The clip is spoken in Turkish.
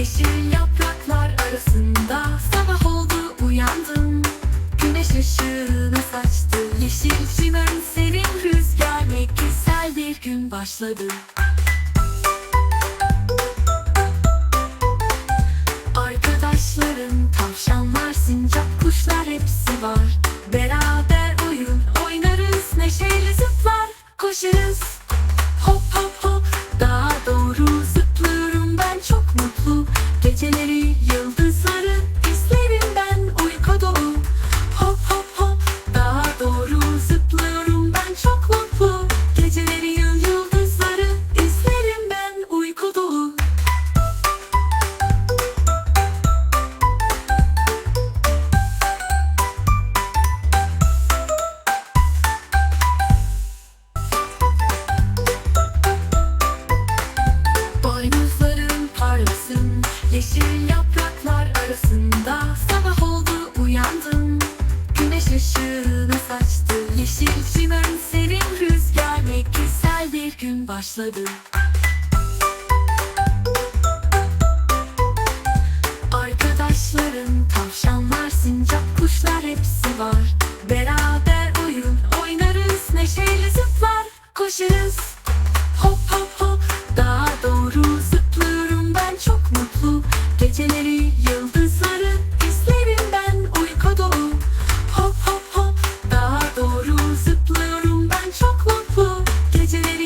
Yeşil yapraklar arasında sabah oldu uyandım. Güneş ışığını saçtı yeşil çimen serin rüzgar Ne bir gün başladı. Arkadaşlarım tavşanlar, sincap, kuşlar hepsi var. Beraber oyun oynarız, neşeli zıplar, koşarız. Yeşil yapraklar arasında Sabah oldu uyandım Güneş ışığını saçtı Yeşil çimen serin rüzgar Ve bir gün başladı. Arkadaşların tavşanlar, sincap, kuşlar hepsi var. Beraber oyun oynarız Neşeyle zıplar koşarız to